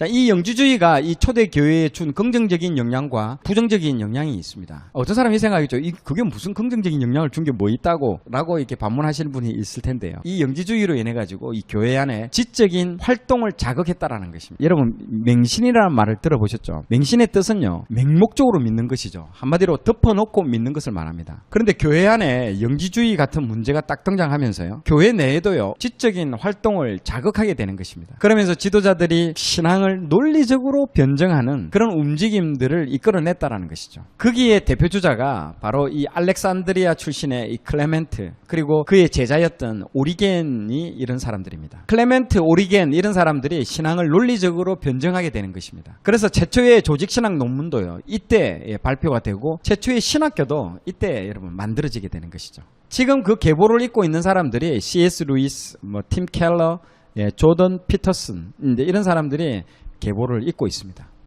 자, 이 영지주의가 이 초대 교회에 준 긍정적인 영향과 부정적인 영향이 있습니다. 어떤 사람이 생각하겠죠. 이 그게 무슨 긍정적인 영향을 준 게 뭐 있다고 라고 이렇게 반문하시는 분이 있을 텐데요. 이 영지주의로 인해 가지고 이 교회 안에 지적인 활동을 자극했다라는 것입니다. 여러분 맹신이라는 말을 들어보셨죠? 맹신의 뜻은요. 맹목적으로 믿는 것이죠. 한마디로 덮어놓고 믿는 것을 말합니다. 그런데 교회 안에 영지주의 같은 문제가 딱 등장하면서요. 교회 내에도요. 지적인 활동을 자극하게 되는 것입니다. 그러면서 지도자들이 신앙을 논리적으로 변정하는 그런 움직임들을 이끌어냈다라는 것이죠. 거기에 대표 주자가 바로 이 알렉산드리아 출신의 이 클레멘트 그리고 그의 제자였던 오리겐이 이런 사람들입니다. 클레멘트, 오리겐 이런 사람들이 신앙을 논리적으로 변정하게 되는 것입니다. 그래서 최초의 조직 신학 논문도요. 이때 예, 발표가 되고 최초의 신학교도 이때 여러분 만들어지게 되는 것이죠. 지금 그 계보를 잇고 있는 사람들이 C.S. 루이스, 뭐 팀 켈러, 예, 조던 피터슨 이런 사람들이 계보를 잇고 있습니다.